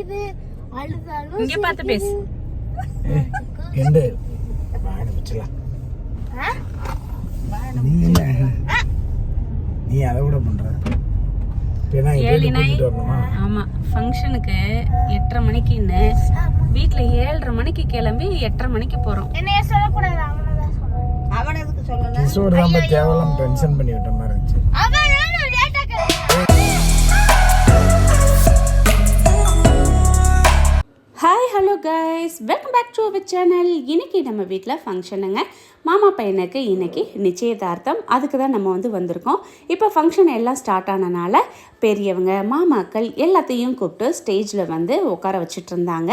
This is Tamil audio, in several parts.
சிரிக்குது அழுதாலும் இங்க பார்த்து பேசு. எண்டு வாடை வச்சலாம் ஆ? நீ என்ன? நீ அதை கூட பண்ற. ஆமா ஃபங்க்ஷனுக்கு எட்டரை மணிக்குன்னு வீட்ல ஏழரை மணிக்கு கிளம்பி எட்டரை மணிக்கு போறோம். என்னைய சொல்லக்கூடாது அவனை தான் சொல்லணும். அவன் எதுக்கு சொல்லல? கிறிஸ்டோட தான் போய் தேவையில்லாம டென்ஷன் பண்ணி விட்ட மாதிரி hi hello guys welcome back to our channel இன்னைக்கு நம்ம வீட்டில் ஃபங்க்ஷனுங்க மாமா பையனுக்கு இன்னைக்கு நிச்சயதார்த்தம். அதுக்கு தான் நம்ம வந்து வந்திருக்கோம். இப்போ ஃபங்க்ஷன் எல்லாம் ஸ்டார்ட் ஆனனால பெரியவங்க மாமாக்கள் எல்லாத்தையும் கூப்பிட்டு ஸ்டேஜில் வந்து உட்கார வச்சுட்டு இருந்தாங்க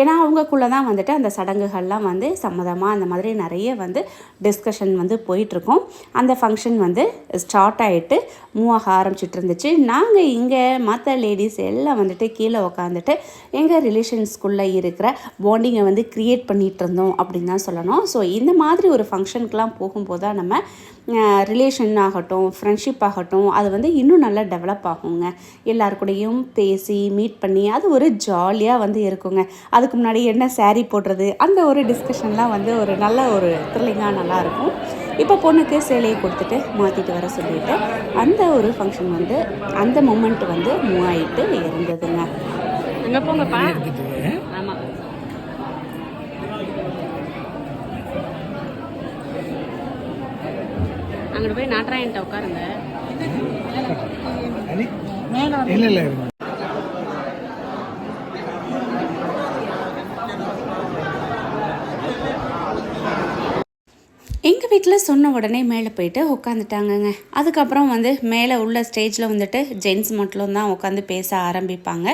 ஏன்னா அவங்கக்குள்ளே தான் வந்துட்டு அந்த சடங்குகள்லாம் வந்து சம்மதமாக அந்த மாதிரி நிறைய வந்து டிஸ்கஷன் வந்து போயிட்டுருக்கோம். அந்த ஃபங்க்ஷன் வந்து ஸ்டார்ட் ஆகிட்டு மூவாக ஆக ஆரம்பிச்சிட்டு இருந்துச்சு நாங்கள் இங்கே மற்ற லேடிஸ் எல்லாம் வந்துட்டு கீழே உட்காந்துட்டு எங்கள் ரிலேஷன்ஸ்குள்ளே இருக்கிற பாண்டிங்கை வந்து க்ரியேட் பண்ணிகிட்டு இருந்தோம் அப்படின்னு தான் சொல்லணும். ஸோ இந்த மாதிரி ஒரு ஃபங்க்ஷனுக்கெலாம் போகும்போது தான் நம்ம ரிலேஷன் ஆகட்டும் ஃப்ரெண்ட்ஷிப் ஆகட்டும் அது வந்து இன்னும் நல்லா டெவலப் ஆகுங்க. எல்லார் கூடயும் பேசி மீட் பண்ணி அது ஒரு ஜாலியாக வந்து இருக்குங்க. அதுக்கு முன்னாடி என்ன சேரீ போடுறது அந்த ஒரு டிஸ்கஷன்லாம் வந்து ஒரு நல்ல ஒரு த்ரில்லிங்காக நல்லாயிருக்கும் இப்போ பொண்ணுக்கு சேலையை கொடுத்துட்டு மாற்றிட்டு வர சொல்லிட்டு அந்த ஒரு ஃபங்க்ஷன் வந்து அந்த மூமெண்ட் வந்து மூவ் ஆகிட்டு இருந்ததுங்க. எங்கே போங்கப்பா? அங்கிட்டு போய் நாட்டராயன்ட்ட உட்காருங்க. இல்லை இல்லை இருங்க சொன்ன உடனே மேலே போயிட்டு உட்காந்துட்டாங்கங்க அதுக்கப்புறம் வந்து மேலே உள்ள ஸ்டேஜில் வந்துட்டு ஜென்ஸ் மட்டும் தான் உட்காந்து பேச ஆரம்பிப்பாங்க.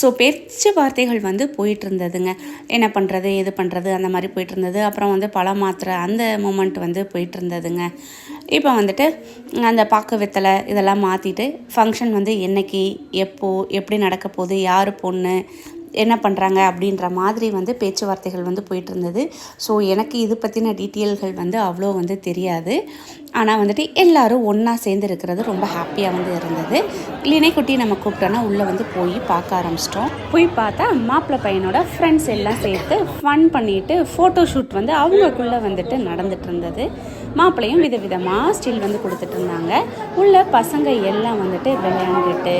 ஸோ பேச்சு வார்த்தைகள் வந்து போயிட்டு இருந்ததுங்க என்ன பண்ணுறது எது பண்ணுறது அந்த மாதிரி போயிட்டு இருந்தது அப்புறம் வந்து பழம் மாத்திரை அந்த மூமெண்ட் வந்து போயிட்டு இருந்ததுங்க இப்போ வந்துட்டு அந்த பாக்கு வித்தலை இதெல்லாம் மாற்றிட்டு ஃபங்க்ஷன் வந்து என்னைக்கு எப்போது எப்படி நடக்க போகுது யார் பொண்ணு என்ன பண்ணுறாங்க அப்படின்ற மாதிரி வந்து பேச்சுவார்த்தைகள் வந்து போயிட்டு இருந்தது ஸோ எனக்கு இது பற்றின டீட்டெயில்கள் வந்து அவ்வளோ வந்து தெரியாது. ஆனால் வந்துட்டு எல்லோரும் ஒன்றா சேர்ந்து இருக்கிறது ரொம்ப ஹாப்பியாக வந்து இருந்தது. கிளினை குட்டி நம்ம கூப்பிட்டோன்னா உள்ளே வந்து போய் பார்க்க ஆரம்பிச்சிட்டோம். போய் பார்த்தா மாப்பிள்ளை பையனோட ஃப்ரெண்ட்ஸ் எல்லாம் சேர்த்து ஃபன் பண்ணிட்டு ஃபோட்டோ ஷூட் வந்து அவங்களுக்குள்ளே வந்துட்டு நடந்துட்டு இருந்தது மாப்பிள்ளையும் விதவிதமாக ஸ்டில் வந்து கொடுத்துட்டு இருந்தாங்க உள்ள பசங்க எல்லாம் வந்துட்டு விளையாண்டுட்டு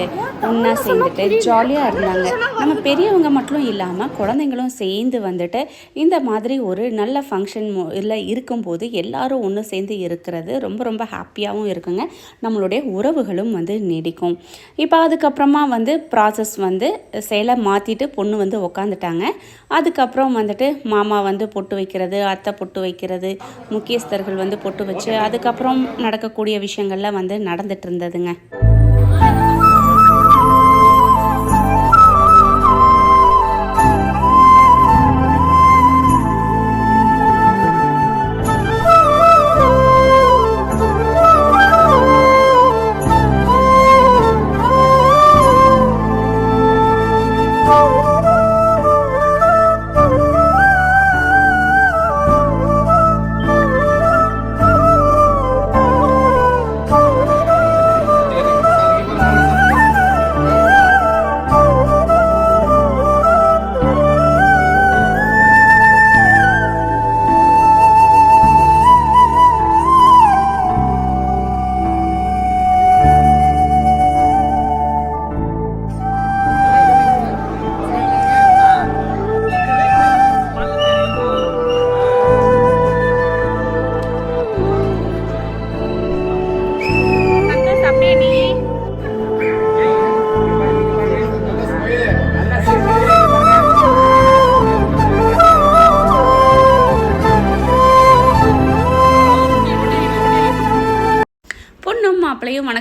ஒன்றா சேர்ந்துட்டு ஜாலியாக இருந்தாங்க. நம்ம பெரியவங்க மட்டும் இல்லாமல் குழந்தைங்களும் சேர்ந்து வந்துட்டு இந்த மாதிரி ஒரு நல்ல ஃபங்க்ஷன் இல்லை இருக்கும்போது எல்லாரும் ஒன்று சேர்ந்து இருக்கிறது ரொம்ப ரொம்ப ஹாப்பியாகவும் இருக்குங்க. நம்மளுடைய உறவுகளும் வந்து நீடிக்கும். இப்போ அதுக்கப்புறமா வந்து ப்ராசஸ் வந்து சேலை மாற்றிட்டு பொண்ணு வந்து உக்காந்துட்டாங்க. அதுக்கப்புறம் வந்துட்டு மாமா வந்து பொட்டு வைக்கிறது அத்தை பொட்டு வைக்கிறது முக்கியஸ்தர்கள் வந்து பொட்டு வச்சு அதுக்கப்புறம் நடக்கக்கூடிய விஷயங்கள்லாம் வந்து நடந்துட்டு இருந்ததுங்க.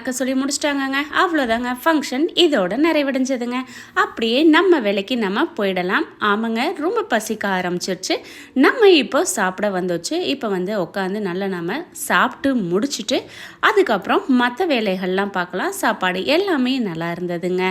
நடக்க சொல்லி முடிச்சிட்டாங்கங்க. அவ்வளோதாங்க. ஃபங்க்ஷன் இதோட நிறைவடைஞ்சதுங்க. அப்படியே நம்ம வேலைக்கு நம்ம போயிடலாம். ஆமாங்க ரொம்ப பசிக்க ஆரம்பிச்சிருச்சு. நம்ம இப்போ சாப்பிட வந்துச்சு. இப்போ வந்து உட்காந்து நல்லா நம்ம சாப்பிட்டு முடிச்சுட்டு அதுக்கப்புறம் மற்ற வேலைகள்லாம் பார்க்கலாம். சாப்பாடு எல்லாமே நல்லா இருந்ததுங்க.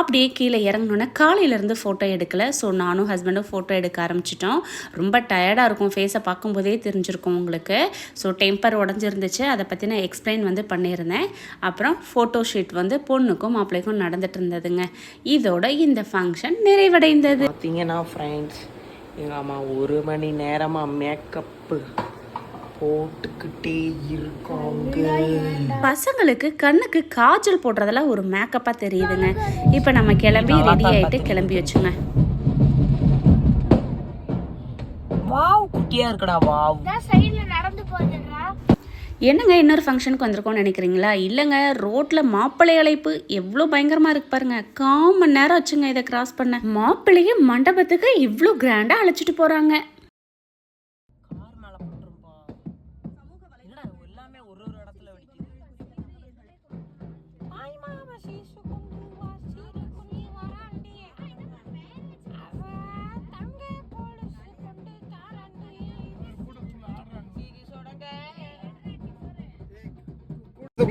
அப்படியே கீழே இறங்கினோன்னே காலையிலேருந்து ஃபோட்டோ எடுக்கலை. ஸோ நானும் ஹஸ்பண்டும் ஃபோட்டோ எடுக்க ஆரம்பிச்சிட்டோம். ரொம்ப டயர்டாக இருக்கும். ஃபேஸை பார்க்கும்போதே தெரிஞ்சிருக்கும் உங்களுக்கு. ஸோ டெம்பர் உடஞ்சிருந்துச்சு. அதை பற்றி நான் எக்ஸ்பிளைன் வந்து பண்ணியிருந்தேன். அப்புறம் அப்புறம் ஃபோட்டோ ஷூட் வந்து பொண்ணுக்கும் மாப்பிள்ளைக்கும் நடந்துட்டு இருந்ததுங்க. இதோட இந்த ஃபங்க்ஷன் நிறைவடைந்தது. பார்த்தீங்கன்னா ஃப்ரெண்ட்ஸ் எங்கள் அம்மா ஒரு மணி நேரமாக மேக்கப்பு போட்டுக்கிட்டே இருக்காங்க. பசங்களுக்கு கண்ணுக்கு காஜல் போடுறதெல்லாம் ஒரு மேக்கப்பாக தெரியுதுங்க. இப்போ நம்ம கிளம்பி ரெடி ஆகிட்டு கிளம்பி வச்சுங்க. வாவ் குட்டியா இருக்கடா வாவ். சைடுல நடந்து போகுதுன்றா என்னங்க இன்னொரு ஃபங்க்ஷனுக்கு வந்திருக்கோம்னு நினைக்கிறீங்களா? இல்லைங்க ரோட்டில் மாப்பிள்ளை அழைப்பு எவ்வளோ பயங்கரமாக இருக்கு பாருங்க. கால் மணி நேரம் ஆச்சுங்க இதை கிராஸ் பண்ண. மாப்பிள்ளைய மண்டபத்துக்கு இவ்வளோ கிராண்டாக அழைச்சிட்டு போகிறாங்க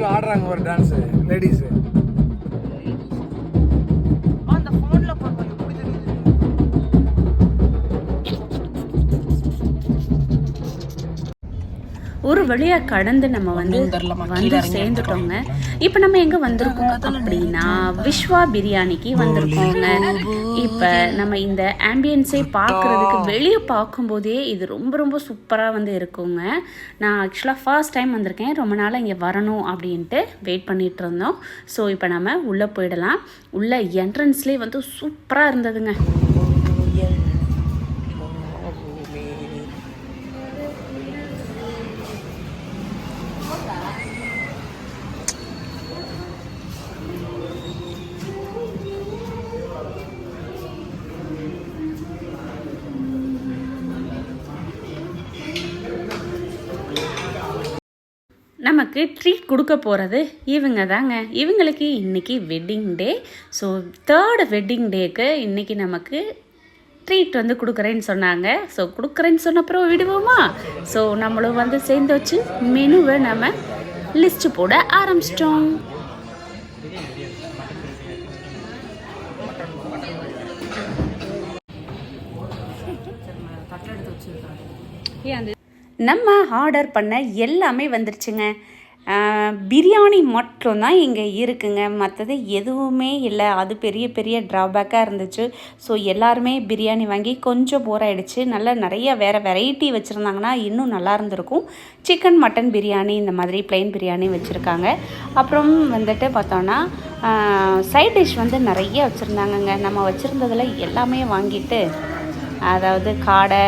ஆடுறாங்க ஒரு டான்ஸு லேடிஸு ஒரு வழியா கடந்து நம்ம வந்து வந்து சேர்ந்துட்டோங்க. இப்போ நம்ம எங்க வந்திருக்கோம் அப்படின்னா விஸ்வா பிரியாணிக்கு வந்திருக்கோங்க. இப்போ நம்ம இந்த ஆம்பியன்ஸை பார்க்கறதுக்கு வெளியே பார்க்கும்போதே இது ரொம்ப ரொம்ப சூப்பராக வந்து இருக்குங்க. நான் ஆக்சுவலாக ஃபர்ஸ்ட் டைம் வந்திருக்கேன். ரொம்ப நாளாக இங்கே வரணும் அப்படின்ட்டு வெயிட் பண்ணிட்டு இருந்தோம். ஸோ இப்போ நம்ம உள்ளே போயிடலாம். உள்ள என்ட்ரன்ஸ்லேயே வந்து சூப்பராக இருந்ததுங்க. நமக்கு ட்ரீட் கொடுக்க போகிறது இவங்க தாங்க. இவங்களுக்கு இன்றைக்கி wedding day so third wedding டேக்கு இன்றைக்கி நமக்கு ட்ரீட் வந்து கொடுக்குறேன்னு சொன்னாங்க. ஸோ கொடுக்குறேன்னு சொன்னப்புறம் விடுவோமா? ஸோ நம்மளும் வந்து சேர்ந்து வச்சு மெனுவை நம்ம லிஸ்ட்டு போட ஆரம்பிச்சிட்டோம். நம்ம ஆர்டர் பண்ண எல்லாமே வந்துருச்சுங்க. பிரியாணி மட்டும்தான் இங்கே இருக்குங்க. மற்றது எதுவுமே இல்லை. அது பெரிய பெரிய ட்ராபேக்காக இருந்துச்சு. ஸோ எல்லாருமே பிரியாணி வாங்கி கொஞ்சம் போர் ஆகிடுச்சு நல்லா நிறைய வேறு வெரைட்டி வச்சுருந்தாங்கன்னா இன்னும் நல்லா இருந்திருக்கும். சிக்கன் மட்டன் பிரியாணி இந்த மாதிரி plain பிரியாணி வச்சுருக்காங்க. அப்புறம் வந்துட்டு பார்த்தோன்னா சைட் டிஷ் வந்து நிறைய வச்சுருந்தாங்கங்க. நம்ம வச்சுருந்ததில் எல்லாமே வாங்கிட்டு அதாவது காடை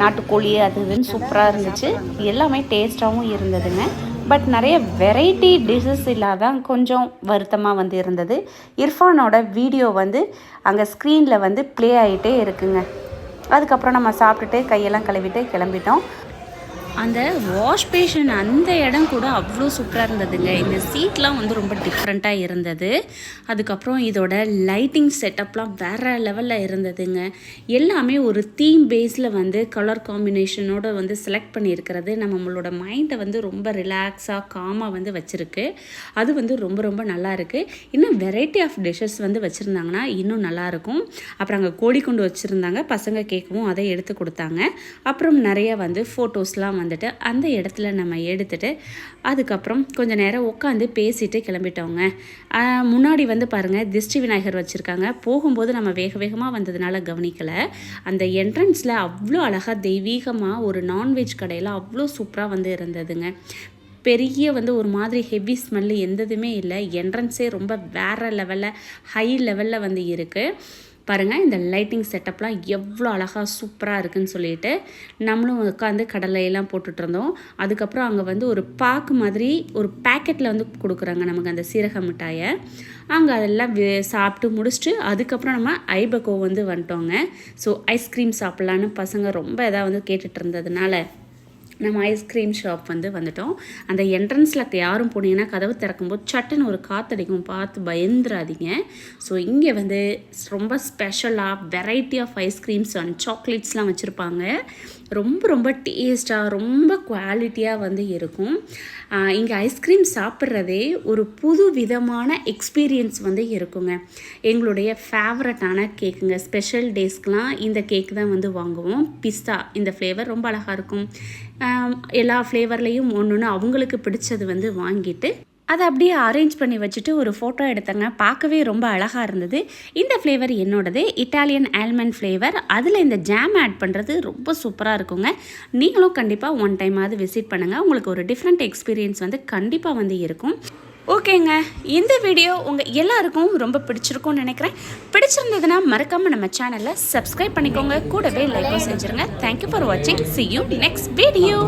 நாட்டுக்கோழி அது இதுன்னு சூப்பராக இருந்துச்சு. எல்லாமே டேஸ்ட்டாகவும் இருந்ததுங்க. பட் நிறைய வெரைட்டி டிஷ்ஷஸ் இல்லாதான் கொஞ்சம் வருத்தமாக வந்து இருந்தது. இர்ஃபானோட வீடியோ வந்து அங்கே ஸ்க்ரீனில் வந்து ப்ளே ஆகிட்டே இருக்குங்க. அதுக்கப்புறம் நம்ம சாப்பிட்டுட்டு கையெல்லாம் கழுவிட்டு கிளம்பிட்டோம். அந்த வாஷ் பேஷன் அந்த இடம் கூட அவ்வளோ சூப்பராக இருந்ததுங்க. இந்த சீட்லாம் வந்து ரொம்ப டிஃப்ரெண்ட்டாக இருந்தது. அதுக்கப்புறம் இதோட லைட்டிங் செட்டப்லாம் வேறு லெவலில் இருந்ததுங்க. எல்லாமே ஒரு தீம் பேஸில் வந்து கலர் காம்பினேஷனோட வந்து செலக்ட் பண்ணியிருக்கிறது நம்மளோட மைண்டை வந்து ரொம்ப ரிலாக்ஸாக காமாக வந்து வச்சுருக்கு. அது வந்து ரொம்ப ரொம்ப நல்லா இருக்குது இன்னும் வெரைட்டி ஆஃப் டிஷ்ஷஸ் வந்து வச்சுருந்தாங்கன்னா இன்னும் நல்லாயிருக்கும் அப்புறம் அங்கே கோழி கொண்டு வச்சுருந்தாங்க. பசங்க கேட்கவும் அதை எடுத்து கொடுத்தாங்க. அப்புறம் நிறைய வந்து ஃபோட்டோஸ்லாம் வந்து வந்துட்டு அந்த இடத்துல நம்ம எடுத்துட்டு அதுக்கப்புறம் கொஞ்ச நேரம் உட்காந்து பேசிட்டு கிளம்பிட்டோங்க. முன்னாடி வந்து பாருங்கள் திருஷ்டி விநாயகர் வச்சுருக்காங்க. போகும்போது நம்ம வேக வேகமாக வந்ததுனால கவனிக்கலை. அந்த என்ட்ரன்ஸில் அவ்வளோ அழகாக தெய்வீகமாக ஒரு நான்வெஜ் கடையில் அவ்வளோ சூப்பராக வந்து இருந்ததுங்க. பெரிய வந்து ஒரு மாதிரி ஹெவி ஸ்மெல்லு எந்ததுமே இல்லை. என்ட்ரன்ஸே ரொம்ப வேறு லெவலில் ஹை லெவலில் வந்து இருக்குது பாருங்கள் இந்த லைட்டிங் செட்டப்லாம் எவ்வளோ அழகாக சூப்பராக இருக்குன்னு சொல்லிட்டு நம்மளும் உட்காந்து கடலையெல்லாம் போட்டுட்டு இருந்தோம். அதுக்கப்புறம் அங்கே வந்து ஒரு பாக்கு மாதிரி ஒரு பேக்கெட்டில் வந்து கொடுக்குறாங்க நமக்கு அந்த சீரக மிட்டாயை. அங்கே அதெல்லாம் சாப்பிட்டு முடிச்சுட்டு அதுக்கப்புறம் நம்ம ஐபகோ வந்து வந்துட்டோங்க. ஸோ ஐஸ்கிரீம் சாப்பிட்லான்னு பசங்க ரொம்ப இதாக வந்து கேட்டுட்டு இருந்ததுனால. நம்ம ஐஸ்கிரீம் ஷாப் வந்து வந்துட்டோம். அந்த என்ட்ரன்ஸில் யாரும் போனீங்கன்னா கதவு திறக்கும்போது சட்டுன்னு ஒரு காத்தடிக்கும். பார்த்து பயந்துராதீங்க ஸோ இங்கே வந்து ரொம்ப ஸ்பெஷலாக variety of ice creams and சாக்லேட்ஸ்லாம் வச்சுருப்பாங்க. ரொம்ப ரொம்ப டேஸ்ட்டாக ரொம்ப குவாலிட்டியாக வந்து இருக்கும். இங்கே ஐஸ்கிரீம் சாப்பிட்றதே ஒரு புது விதமான எக்ஸ்பீரியன்ஸ் வந்து இருக்குங்க. எங்களுடைய ஃபேவரட்டான கேக்குங்க ஸ்பெஷல் டேஸ்க்கெலாம் இந்த கேக் தான் வந்து வாங்குவோம். பிஸ்தா இந்த ஃப்ளேவர் ரொம்ப அழகாக இருக்கும். எல்லா ஃப்ளேவர்லேயும் ஒன்று ஒன்று அவங்களுக்கு பிடிச்சது வந்து வாங்கிட்டு அதை அப்படியே அரேஞ்ச் பண்ணி வச்சுட்டு ஒரு ஃபோட்டோ எடுத்தேங்க. பார்க்கவே ரொம்ப அழகாக இருந்தது. இந்த ஃப்ளேவர் என்னோடது இட்டாலியன் ஆல்மண்ட் ஃப்ளேவர் அதில் இந்த ஜாம் ஆட் பண்ணுறது ரொம்ப சூப்பராக இருக்குங்க. நீங்களும் கண்டிப்பாக ஒன் டைமாவது விசிட் பண்ணுங்கள் உங்களுக்கு ஒரு டிஃப்ரெண்ட் எக்ஸ்பீரியன்ஸ் வந்து கண்டிப்பாக வந்து இருக்கும். ஓகேங்க. இந்த வீடியோ உங்கள் எல்லாருக்கும் ரொம்ப பிடிச்சிருக்கும்னு நினைக்கிறேன். பிடிச்சிருந்ததுன்னா மறக்காமல் நம்ம சேனலை சப்ஸ்கிரைப் பண்ணிக்கோங்க. கூடவே லைக்கும் செஞ்சுருங்க. தேங்க்யூ ஃபார் வாட்சிங் சி யூ நெக்ஸ்ட் வீடியோ